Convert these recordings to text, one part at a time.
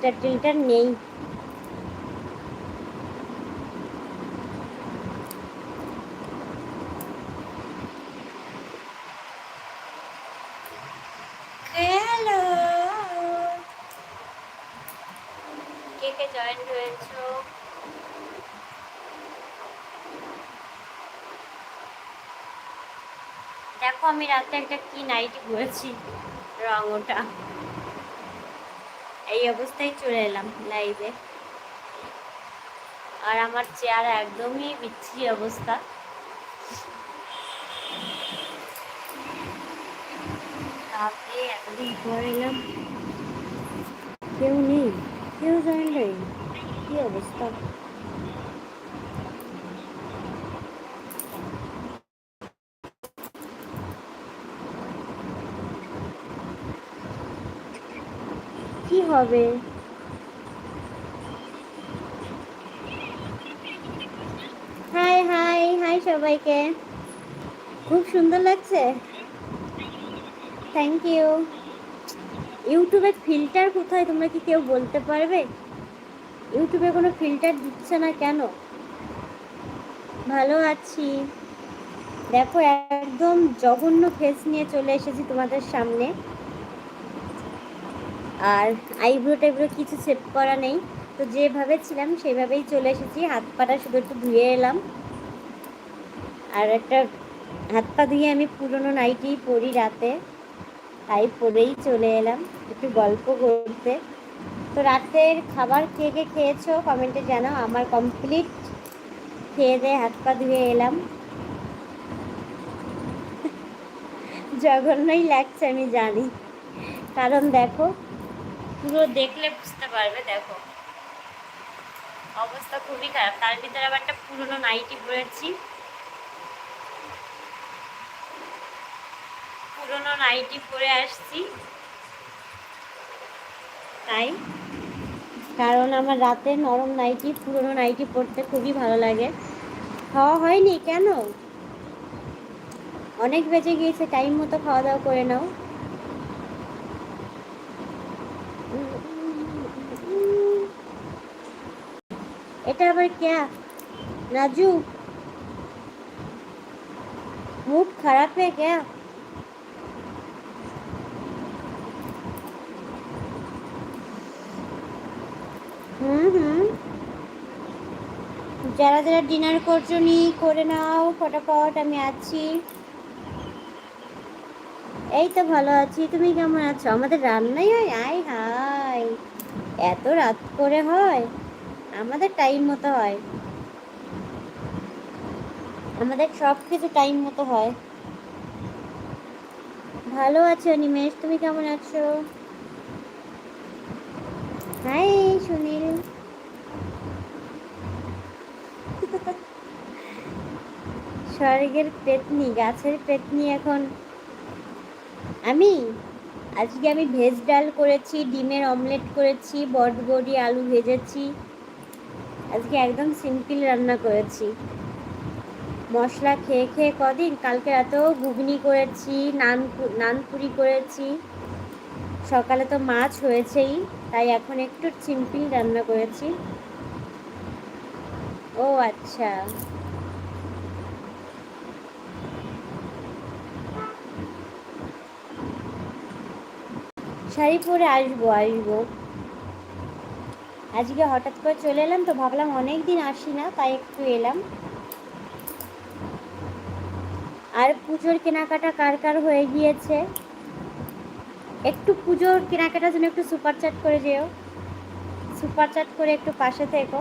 Filter টিল্টার নেই। কে কে join হয়েছো দেখো আমি রাতে একটা কি নাইটি পরেছি রং ওটা। এই অবস্থায় চলে এলাম লাইভে আর আমার চেয়ার একদমই বিচ্ছিরি অবস্থা। তারপরে এতদিন পর এলাম। কেউ নেই, কেউ জয়েন নেই কি অবস্থা? কি হবে? হাই হাই হাই সবাইকে। খুব সুন্দর লাগছে? থ্যাংক ইউ ইউটিউবে ফিল্টার কোথায় তোমরা কি কেউ বলতে পারবে? ইউটিউবে কোনো ফিল্টার দিচ্ছে না কেন? ভালো আছি। দেখো, একদম জঘন্য ফেস নিয়ে চলে এসেছি তোমাদের সামনে। আর আইব্রো টাইব্রো কিছু সেভ করা নেই। তো যেভাবে ছিলাম, সেভাবেই চলে এসেছি। হাত পাটা শুধু একটু ধুয়ে এলাম। আর একটা হাত পা ধুয়ে আমি পুরনো নাইটি পরি রাতে। তাই পরেই চলে এলাম একটু গল্প করতে। তো রাতের খাবার কে কে খেয়েছো? কমেন্টে জানাও। আমার কমপ্লিট খেয়ে দিয়ে হাত পা ধুয়ে এলাম। জঘন্যই লাগছে, আমি জানি। কারণ দেখো পুরো দেখলে বুঝতে পারবে, দেখো। অবস্থা খুবই খারাপ। তার ভিতরে আবার একটা পুরনো নাইটি পরেছি। পুরনো নাইটি পরে আসছি। তাই, কারণ আমার রাতে নরম নাইটি, পুরনো নাইটি পরতে খুবই ভালো লাগে। খাওয়া হয়নি, কেন? অনেক বেজে গিয়েছে, টাইম মতো খাওয়া দাওয়া করে নাও। এটা আবার ক্যা রাজু মুড খারাপ হয়ে ক্যা হুম হুম। যারা যারা ডিনার করছ, নি, করে নাও, ফটাফট, আমি আছি। এই তো ভালো আছি। তুমি কেমন আছো? আমাদের রান্নাই হয়? আয় হায়। এত রাত করে হয়। আমাদের টাইম মতো হয়। আমাদের সব কিছু টাইম মতো হয়। ভালো আছো নিমেশ তুমি কেমন আছো? হাই, সুনীল। স্বর্গের পেতনি, গাছের পেতনি এখন। আমি? আজকে আমি ভেজ ডাল করেছি, ডিমের অমলেট করেছি বটবড়ি আলু ভেজেছি। আজকে একদম সিম্পল রান্না করেছি। মশলা খেয়ে খেয়ে কদিন? কালকে রাতেও ঘুগনি করেছি, নান নানপুরি করেছি। সকালে তো মাছ হয়েছেই, তাই এখন একটু সিম্পল রান্না করেছি। ও আচ্ছা। শাড়ি পরে আসব আসব। আজকে হঠাৎ করে চলে এলাম তো ভাবলাম অনেক দিন আসি না, তাই একটু এলাম। আর পুজোর কেনাকাটা কার কার হয়ে গিয়েছে? একটু পুজোর কেনাকাটার জন্য একটু সুপার চাট করে যেও। সুপার চাট করে একটু পাশে থেকো,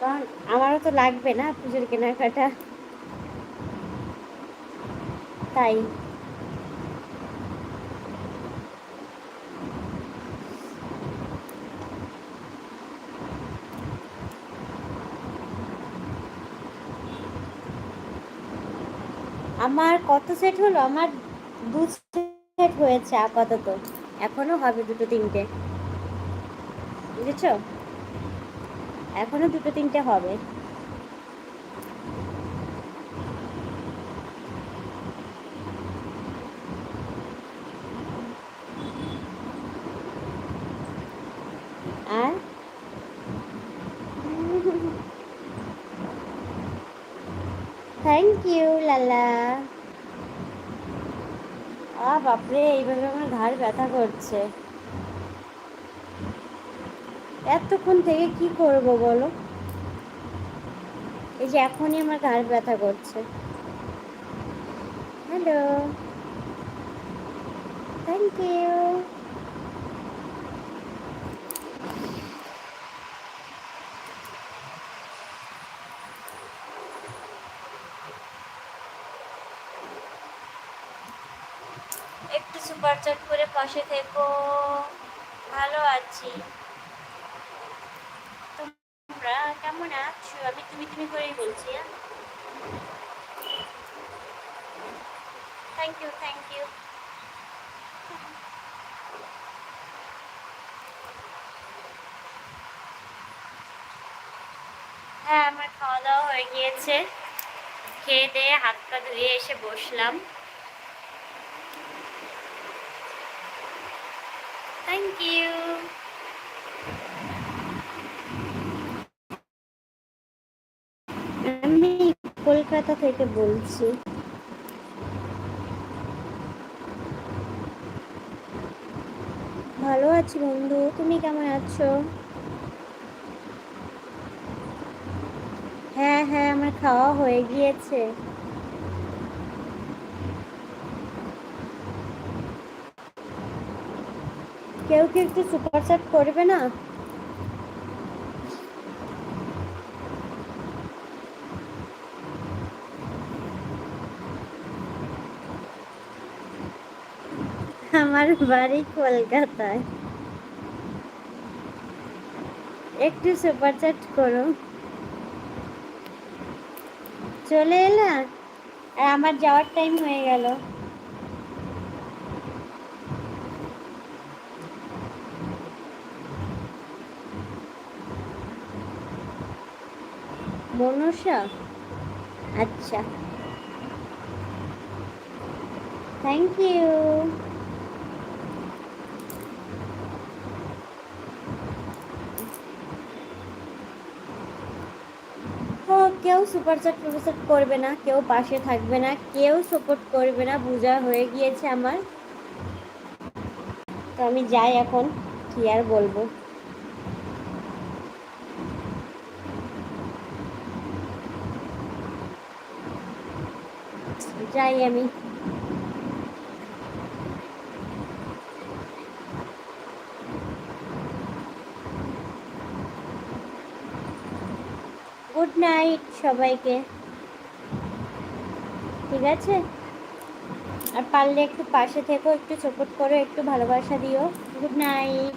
কারণ আমারও তো লাগবে না পুজোর কেনাকাটা। তাই। আমার কত সেট হলো? আমার দু সেট হয়েছে আপাতত। এখনও হবে দুটো তিনটে। বুঝেছ? এখনও দুটো তিনটে হবে। আর থ্যাংক ইউ লালা আ বাপরে, এইভাবে আমার ঘাড় ব্যথা করছে। এতক্ষণ থেকে কি করব বলো? এই যে এখনই আমার ঘাড় ব্যথা করছে। হ্যালো থ্যাংক ইউ একটু সুপার চ্যাট করে পাশে থেকো। ভালো আছি। তোমরা কেমন আছো? আমি তুমি তুমি করেই বলছি থ্যাংক ইউ থ্যাংক ইউ হ্যাঁ আমার খাওয়া দাওয়া হয়ে গিয়েছে। খেয়ে দিয়ে হাত পা ধুয়ে এসে বসলাম। থ্যাংক ইউ আমি কলকাতা থেকে বলছি। ভালো আছি বন্ধু, তুমি কেমন আছো? হ্যাঁ হ্যাঁ আমার খাওয়া হয়ে গিয়েছে। কেউ কি একটু সুপার চ্যাট করবে না? আমার বাড়ি কলকাতায়। একটু সুপার চ্যাট করো। চলে এলা? আর আমার যাওয়ার টাইম হয়ে গেল। মনসা আচ্ছা। থ্যাংক ইউ কেউ সুপার চ্যাট করবে না, কেউ পাশে থাকবে না, কেউ সাপোর্ট করবে না, বোঝা হয়ে গিয়েছে আমার। তো আমি যাই এখন, কি আর বলব। যাই আমি। গুড নাইট সবাইকে। ঠিক আছে? আর পারলে একটু পাশে থেকো, একটু সাপোর্ট করো, একটু ভালোবাসা দিও। Good night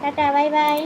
tata bye bye